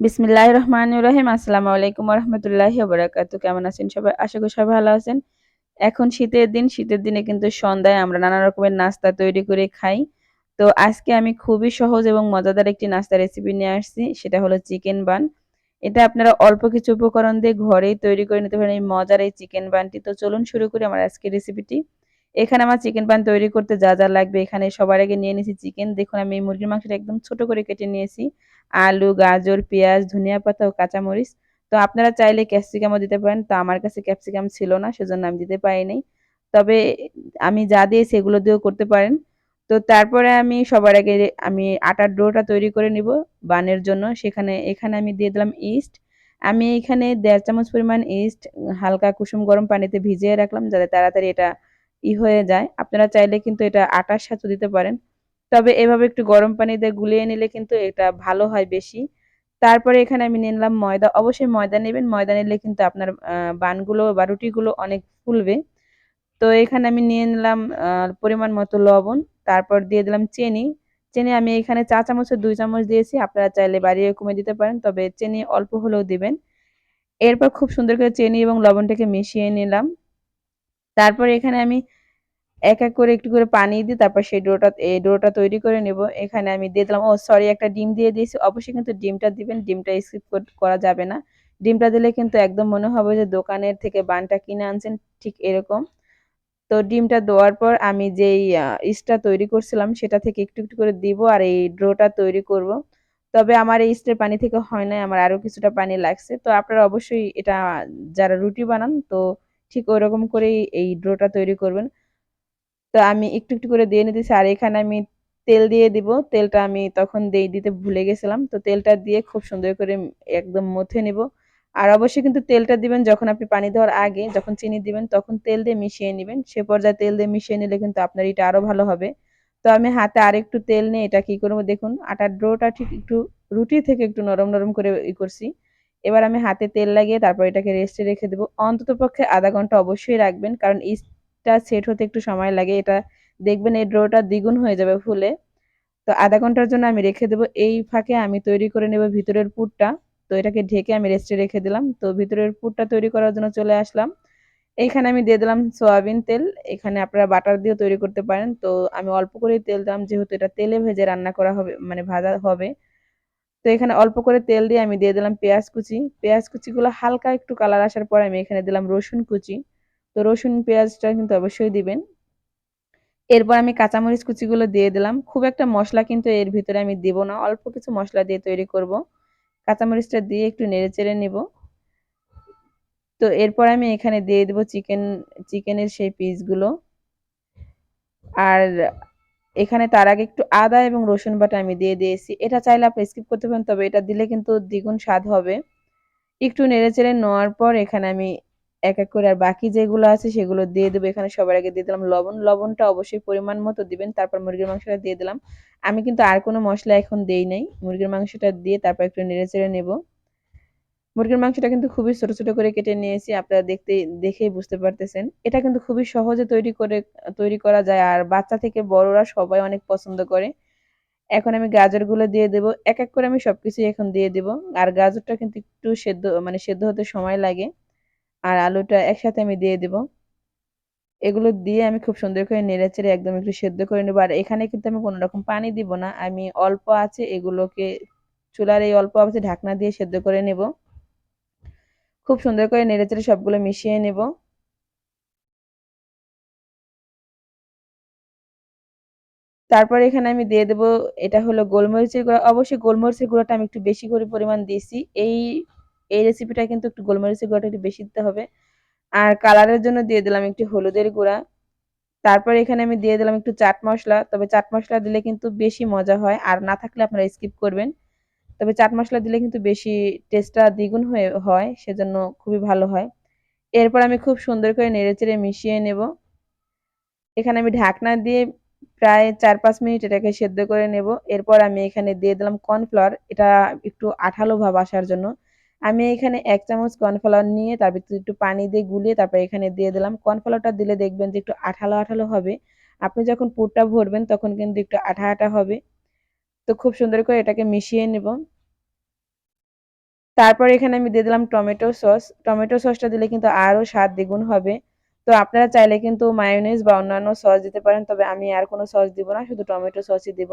বিসমিল্লাহ রহমান রহিম আসসালামু আলাইকুম রহমতুল্লাহ বরাকাতু কেমন আছেন সবাই? আশা করি সবাই ভালো আছেন। এখন শীতের দিন, শীতের দিনে কিন্তু সন্ধ্যায় আমরা নানা রকমের নাস্তা তৈরি করে খাই। তো আজকে আমি খুবই সহজ এবং মজাদার একটি নাস্তা রেসিপি নিয়ে আসছি, সেটা হলো চিকেন বান এটা আপনারা অল্প কিছু উপকরণ দিয়ে ঘরেই তৈরি করে নিতে পারেন, এই মজার এই চিকেন বানটি তো চলুন শুরু করি আমার আজকের রেসিপিটি এখানে আমার চিকেন বান তৈরি করতে যা যা লাগবে, এখানে সবার আগে নিয়ে নিয়েছি চিকেন দেখুন, আমি মুরগির মাংসটা একদম ছোট করে কেটে নিয়েছি। আলু, গাজর, পেঁয়াজ, ধনিয়া পাতা ও কাঁচামরিচ। তো আপনারা চাইলে ক্যাপসিকামও দিতে পারেন। তো আমার কাছে ক্যাপসিকাম ছিল না, সেজন্য আমি দিতে পারিনি তবে আমি যা দিয়ে সেগুলো দিয়েও করতে পারেন। তো তারপরে আমি সবার আগে আমি আটার ডোটা তৈরি করে নিব বানের জন্য। সেখানে, এখানে আমি দিয়ে দিলাম ইস্ট। আমি এখানে দেড় চামচ পরিমাণ ইস্ট, হালকা কুসুম গরম পানিতে ভিজিয়ে রাখলাম যাতে তাড়াতাড়ি এটা ই হয়ে যায়। আপনারা চাইলে কিন্তু এটা আটার সাথে দিতে পারেন। তবে এভাবে একটু গরম পানি দিয়ে গুলিয়ে নিলে কিন্তু এটা ভালো হয় বেশি। তারপরে এখানে আমি নিলাম ময়দা। অবশ্যই ময়দা নেবেন। ময়দা নিলে কিন্তু আপনার বানগুলো বা রুটিগুলো অনেক ফুলবে। তো এখানে আমি নিয়ে নিলাম পরিমাণ মতো লবণ। তারপর দিয়ে দিলাম চিনি। চিনি আমি এখানে চা চামচের দুই চামচ দিয়েছি। আপনারা চাইলে বাড়িয়ে কমে দিতে পারেন, তবে চিনি অল্প হলেও দিবেন। এরপর খুব সুন্দর করে চিনি এবং লবণটাকে মিশিয়ে নিলাম। তারপর এখানে আমি এক এক করে একটু করে পানি দিই তারপর সেই ডোটা, এই ডোটা তৈরি করে নেব। এখানে আমি দিয়ে দিলাম, ও সরি, একটা ডিম দিয়ে দিয়েছি। অবশ্যই কিন্তু ডিমটা দিবেন, ডিমটা স্কিপ করা যাবে না। ডিমটা দিলে কিন্তু একদম মনে হবে যে দোকানের থেকে বানটা কিনে আনছেন ঠিক এরকম। তো ডিমটা দেওয়ার পর আমি যেই ইস্টটা তৈরি করছিলাম সেটা থেকে একটু একটু করে দিব আর এই ড্রোটা তৈরি করব। তবে আমার এই ইস্টের পানি থেকে হয় না আমার আরও কিছুটা পানি লাগছে। তো আপনারা অবশ্যই এটা, যারা রুটি বানান তো ঠিক ওই রকম করেই এই ড্রোটা তৈরি করবেন। তো আমি একটু একটু করে দিয়ে নিতেছি। আর এখানে আমি তেল দিয়ে দিব। তেলটা আমি তখন দিয়ে দিতে ভুলে গেছিলাম। তো তেলটা দিয়ে খুব সুন্দর করে একদম মথে নিব। আর অবশ্যই কিন্তু তেলটা দিবেন যখন আপনি পানি দেওয়ার আগে, যখন চিনি দিবেন, তখন তেল দিয়ে মিশিয়ে নেবেন। সে পর্যায়ে তেল দিয়ে মিশিয়ে নিলে কিন্তু আপনার এটা আরও ভালো হবে। তো আমি হাতে আর একটু তেল নিয়ে এটা কি করব দেখুন, আটার ডোটা ঠিক একটু রুটি থেকে একটু নরম নরম করে ই করছি। এবার আমি হাতে তেল লাগিয়ে তারপর এটাকে রেস্টে রেখে দেবো। অন্তত পক্ষে আধা ঘণ্টা অবশ্যই রাখবেন। কারণ সেট হতে একটু সময় লাগে, এটা দেখবেন এই ড্রোটা দ্বিগুণ হয়ে যাবে ফুলে। তো আধা ঘণ্টার জন্য আমি রেখে দেবো, এই ফাঁকে আমি তৈরি করে নেব ভিতরের পুরটা। তো এটাকে ঢেকে আমি রেস্টে রেখে দিলাম। তো ভিতরের পুরটা তৈরি করার জন্য চলে আসলাম। এইখানে আমি দিয়ে দিলাম সয়াবিন তেল। এখানে আপনারা বাটার দিয়েও তৈরি করতে পারেন। তো আমি অল্প করে তেল দিলাম, যেহেতু এটা তেলে ভেজে রান্না করা হবে মানে ভাজা হবে। তো এখানে অল্প করে তেল দিয়ে আমি দিয়ে দিলাম পেঁয়াজ কুচি। পেঁয়াজ কুচিগুলো হালকা একটু কালার আসার পর আমি এখানে দিলাম রসুন কুচি। তো রসুন, পেঁয়াজটা কিন্তু অবশ্যই দিবেন। এরপর আমি কাঁচামরিচ কুচিগুলো দিয়ে দিলাম। খুব একটা মশলা কিন্তু এর ভিতরে আমি দিব না, অল্প কিছু মশলা দিয়ে তৈরি করব। কাঁচামরিচটা দিয়ে একটু নেড়ে চেড়ে নেব। তো এরপর আমি এখানে দিয়ে দেবো চিকেন, চিকেনের সেই পিসগুলো। আর এখানে তার আগে একটু আদা এবং রসুন বাটা আমি দিয়ে দিয়েছি। এটা চাইলে আপনি স্কিপ করতে পারেন, তবে এটা দিলে কিন্তু দ্বিগুণ স্বাদ হবে। একটু নেড়ে চেড়ে নেওয়ার পর এখানে আমি এক এক করে আর বাকি যেগুলো আছে সেগুলো দিয়ে দেবো। এখানে সবার আগে দিয়ে দিলাম লবণ। লবণটা অবশ্যই পরিমাণ মতো দিবেন, তারপর মুরগির মাংসটা দিয়ে দিলাম। আমি কিন্তু আর কোনো মশলা এখন দেই নাই। মুরগির মাংসটা দিয়ে তারপর একটু নেড়ে চেড়ে নেব। মুরগির মাংসটা কিন্তু খুবই ছোট ছোট করে কেটে নিয়েছি, আপনারা দেখতে, দেখেই বুঝতে পারতেছেন। এটা কিন্তু খুবই সহজে তৈরি করে, তৈরি করা যায়, আর বাচ্চা থেকে বড়রা সবাই অনেক পছন্দ করে। এখন আমি গাজরগুলো দিয়ে দেব। এক এক করে আমি সবকিছু এখন দিয়ে দেব। আর গাজরটা কিন্তু একটু সেদ্ধ মানে সেদ্ধ হতে সময় লাগে। আর আলুটা একসাথে আমি দিয়ে দেব। এগুলো দিয়ে আমি খুব সুন্দর করে নেড়ে চেড়ে একদম একটু সেদ্ধ করে নেব। আর এখানে কিন্তু আমি কোনো রকম পানি দিব না। আমি অল্প আছে, এগুলোকে চুলার এই অল্প আছে ঢাকনা দিয়ে সেদ্ধ করে নেব। খুব সুন্দর করে নেড়ে চেড়ে সবগুলো মিশিয়ে নেব। তারপর এখানে আমি দিয়ে দেবো, এটা হলো গোলমরিচের গুঁড়া। অবশ্যই গোলমরিচের গুঁড়াটা আমি একটু বেশি করে পরিমাণ দিয়েছি। এই এই রেসিপিটা কিন্তু একটু গোলমরিচের গুঁড়াটা একটু বেশি দিতে হবে। আর কালারের জন্য দিয়ে দিলাম একটু হলুদের গুঁড়া। তারপর এখানে আমি দিয়ে দিলাম একটু চাট মশলা। তবে চাট মশলা দিলে কিন্তু বেশি মজা হয়। আর না থাকলে আপনারা স্কিপ করবেন। তবে চাট মশলা দিলে কিন্তু বেশি টেস্টটা দ্বিগুণ হয়ে, হয়। সেজন্য খুবই ভালো হয়। এরপর আমি খুব সুন্দর করে নেড়েচেড়ে মিশিয়ে নেব। এখানে আমি ঢাকনা দিয়ে প্রায় চার পাঁচ মিনিট এটাকে সেদ্ধ করে নেব। এরপর আমি এখানে দিয়ে দিলাম কর্নফ্লাওয়ার এটা একটু আঠালো ভাব আসার জন্য। আমি এখানে এক চামচ কর্নফ্লাওয়ার নিয়ে তার ভিতরে একটু পানি দিয়ে গুলিয়ে তারপর এখানে দিয়ে দিলাম। কর্নফ্লাওয়ারটা দিলে দেখবেন যে একটু আঠালো আঠালো হবে। আপনি যখন পুরটা ভরবেন তখন কিন্তু একটু আঠা আঠা হবে। তো খুব সুন্দর করে এটাকে মিশিয়ে নেব। তারপর এখানে আমি দিয়ে দিলাম টমেটো সস। টমেটো সসটা দিলে কিন্তু আরও স্বাদ দ্বিগুণ হবে। তো আপনারা চাইলে কিন্তু মায়োনিজ বা অন্যান্য সস দিতে পারেন, তবে আমি আর কোনো সস দিব না, শুধু টমেটো সসই দিব।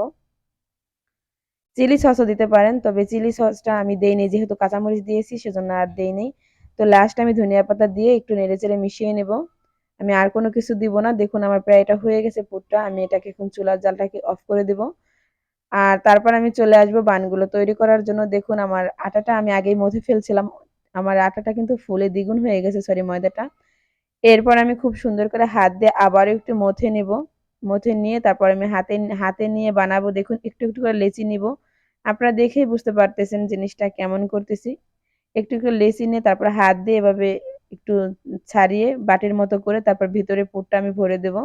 চিলি সসও দিতে পারেন, তবে চিলি সসটা আমি দেইনি, যেহেতু কাঁচামরিচ দিয়েছি, সেজন্য আর দেইনি। তো লাস্ট আমি ধনিয়া পাতা দিয়ে একটু নেড়েচেড়ে মিশিয়ে নেব। আমি আর কোনো কিছু দিব না, দেখুন আমার প্রায় এটা হয়ে গেছে পুরটা, আমি এটাকে এখন চুলার জালটাকে অফ করে দেব। আর তারপর আমি চলে আসব বানগুলো তৈরি করার জন্য। দেখুন আমার আটাটা আমি আগেই মধ্যে ফেলছিলাম, আমার আটাটা কিন্তু ফুলে দ্বিগুণ হয়ে গেছে সরি ময়দাটা। এরপর আমি খুব সুন্দর করে হাত দিয়ে আবারও একটু মথে নেব, মথে নিয়ে তারপর আমি হাতে হাতে নিয়ে বানাবো, দেখুন একটু একটু করে লেচি নিব। আপনারা দেখেই বুঝতে পারতেছেন জিনিসটা কেমন করতেছি। একটু একটু লেচি নিয়ে তারপর হাত দিয়ে এভাবে একটু ছাড়িয়ে বাটির মতো করে তারপর ভিতরে পুরটা আমি ভরে দেব।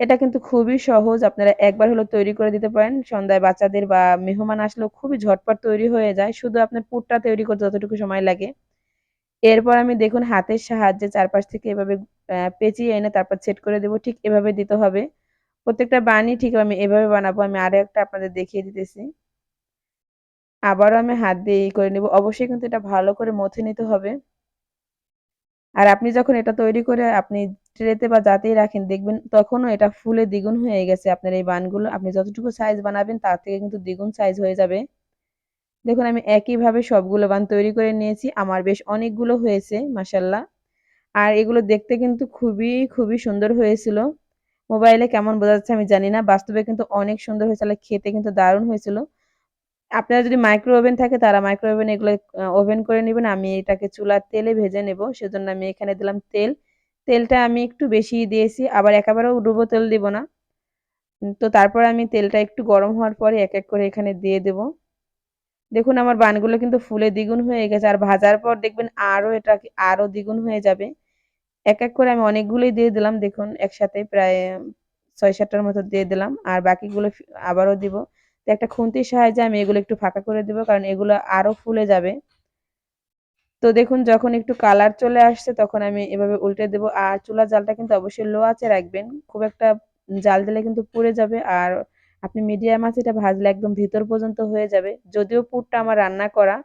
এটা কিন্তু খুবই সহজ, আপনারা একবার হলো তৈরি করে দিতে পারেন। সন্ধ্যায় বাচ্চাদের বা মেহমান আসলেও খুবই ঝটপট তৈরি হয়ে যায়, শুধু আপনার পুরটা তৈরি করতে যতটুকু সময় লাগে। এরপর আমি দেখুন হাতের সাহায্যে চারপাশ থেকে এভাবে পেঁচিয়ে এনে তারপর সেট করে দেবো, ঠিক এভাবে দিতে হবে। প্রত্যেকটা বানি ঠিক আমি এভাবে বানাবো, আমি আরও একটা আপনাদের দেখিয়ে দিতেছি। আবারও আমি হাত দিয়ে ই করে নেব। অবশ্যই কিন্তু এটা ভালো করে মথে নিতে হবে। আর আপনি যখন এটা তৈরি করে আপনি ট্রেতে বা যাতেই রাখেন, দেখবেন তখনও এটা ফুলে দ্বিগুণ হয়ে গেছে। আপনার এই বানগুলো, আপনি যতটুকু সাইজ বানাবেন, তার থেকে কিন্তু দ্বিগুণ সাইজ হয়ে যাবে। দেখুন, আমি একইভাবে সবগুলো বান তৈরি করে নিয়েছি। আমার বেশ অনেকগুলো হয়েছে মাসাল্লাহ আর এগুলো দেখতে কিন্তু খুবই খুবই সুন্দর হয়েছিল। মোবাইলে কেমন বোঝা যাচ্ছে আমি জানি না। বাস্তবে কিন্তু অনেক সুন্দর হয়েছিল খেতে কিন্তু দারুণ হয়েছিল। আপনারা যদি মাইক্রো ওভেন থাকে তারা মাইক্রো ওভেন এগুলো ওভেন করে নেবেন। আমি এটাকে চুলার তেলে ভেজে নেব। সেজন্য আমি এখানে দিলাম তেল। তেলটা আমি একটু বেশি দিয়েছি। আবার একেবারেও ডুবো তেল দিব না। তো তারপর আমি তেলটা একটু গরম হওয়ার পরে এক এক করে এখানে দিয়ে দেব। দেখুন আমার বানগুলো কিন্তু ফুলে দ্বিগুণ হয়ে গেছে। আর ভাজার পর দেখবেন আরও এটা আরও দ্বিগুণ হয়ে যাবে। এক এক করে আমি অনেকগুলোই দিয়ে দিলাম। দেখুন, একসাথে প্রায় ছয় সাতটার মতো দিয়ে দিলাম। আর বাকিগুলো আবারও দিব। তো একটা খুন্তির সাহায্যে আমি এগুলো একটু ফাঁকা করে দেবো, কারণ এগুলো আরও ফুলে যাবে। তো দেখুন, যখন একটু কালার চলে আসছে, তখন আমি এভাবে উল্টে দেবো। আর চুলা জালটা কিন্তু অবশ্যই লো আছে রাখবেন। খুব একটা জাল দিলে কিন্তু পুড়ে যাবে। আর আপনি মিডিয়াম আছে এটা ভাজলে একদম ভিতর পর্যন্ত হয়ে যাবে। যদিও পুরটা আমার রান্না করা,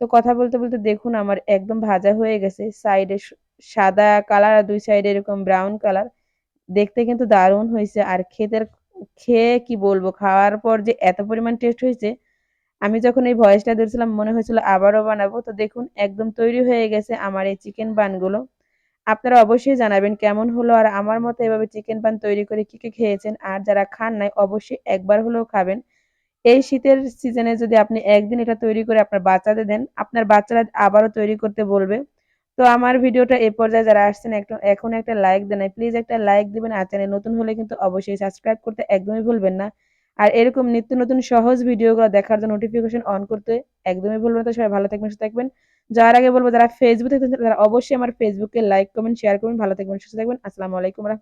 তো কথা বলতে বলতে দেখুন, আমার একদম ভাজা হয়ে গেছে। সাইডে সাদা কালার আর দুই সাইডে এরকম ব্রাউন কালার। দেখতে কিন্তু দারুণ হয়েছে। আর খেতে খেয়ে কি বলব? খাওয়ার পর যে এত পরিমাণ টেস্ট হয়েছে, আমি যখন এই ভয়েসটা দিয়েছিলাম, মনে হয়েছিল আবারও বানাবো। তো দেখুন, একদম তৈরি হয়ে গেছে আমার এই চিকেন বানগুলো আপনারা অবশ্যই জানাবেন কেমন হলো আর আমার মতো এভাবে চিকেন পান তৈরি করে কী কী খেয়েছেন। আর যারা খান নাই, অবশ্যই একবার হলেও খাবেন। এই শীতের সিজনে যদি আপনি একদিন এটা তৈরি করে আপনার বাচ্চাদের দেন, আপনার বাচ্চারা আবারও তৈরি করতে বলবে। তো আমার ভিডিওটা এ পর্যায়ে যারা আসছেন, একটু এখন একটা লাইক দেন প্লিজ একটা লাইক দিবেন আর চ্যানেল নতুন হলে কিন্তু অবশ্যই সাবস্ক্রাইব করতে একদমই ভুলবেন না। আর এরকম নিত্য নতুন সহজ ভিডিওগুলো দেখার জন্য নোটিফিকেশন অন করতে একদমই ভুলবেন তো সবাই ভালো থাকবেন, সুস্থ থাকবেন। যার আগে বলব, যারা ফেসবুক থাকবেন তারা অবশ্যই আমার ফেসবুকে লাইক কমেন্ট শেয়ার করবেন। ভালো থাকবেন, সুস্থ থাকবেন। আসসালামু আলাইকুম